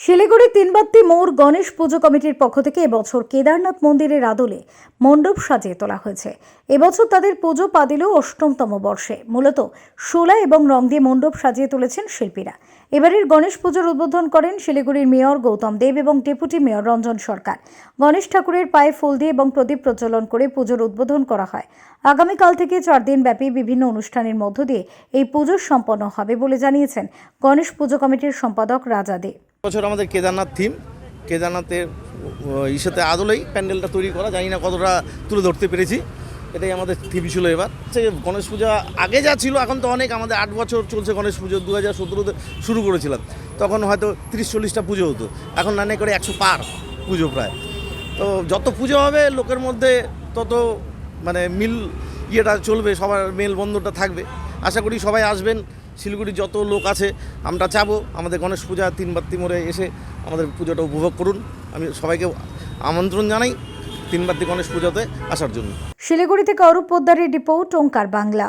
শিলিগুড়ি তিনবাত্তি মোড় গণেশ পুজো কমিটির পক্ষ থেকে এবছর কেদারনাথ মন্দিরের আদলে মণ্ডপ সাজিয়ে তোলা হয়েছে। এবছর তাদের পুজো পা দিল অষ্টমতম বর্ষে। মূলত শোলা এবং রং দিয়ে মণ্ডপ সাজিয়ে তুলেছেন শিল্পীরা। এবারের গণেশ পুজোর উদ্বোধন করেন শিলিগুড়ির মেয়র গৌতম দেব এবং ডেপুটি মেয়র রঞ্জন সরকার। গণেশ ঠাকুরের পায়ে ফুল দিয়ে এবং প্রদীপ প্রচলন করে পুজোর উদ্বোধন করা হয়। আগামীকাল থেকে চার দিন ব্যাপী বিভিন্ন অনুষ্ঠানের মধ্য দিয়ে এই পুজো সম্পন্ন হবে বলে জানিয়েছেন গণেশ পুজো কমিটির সম্পাদক রাজা দে বছর আমাদের কেদারনাথ থিম কেদারনাথের ইসেতে আদলেই প্যান্ডেলটা তৈরি করা, জানি না কতটা তুলে ধরতে পেরেছি। এটাই আমাদের থিম ছিল এবার। সে গণেশ পূজা আগে যা ছিল, এখন তো অনেক আমাদের আট বছর চলছে গণেশ পুজো দু হাজার সতেরোতে শুরু করেছিলাম। তখন হয়তো তিরিশ চল্লিশটা পুজো হতো, এখন না করে একশো পার পুজো প্রায়। তো যত পুজো হবে, লোকের মধ্যে তত মানে মিল ইয়েটা চলবে, সবার মেল বন্ধনটা থাকবে। আশা করি সবাই আসবেন শিলিগুড়ির যত লোক আছে, আমরা চাবো। আমাদের গণেশ পূজা তিন বাত্তি মোড়ে এসে আমাদের পুজোটা উপভোগ করুন। আমি সবাইকে আমন্ত্রণ জানাই তিন বাত্তি গণেশ পূজাতে আসার জন্য। শিলিগুড়ি থেকে অরূপ পোদ্দারের রিপোর্ট, ওঙ্কার বাংলা।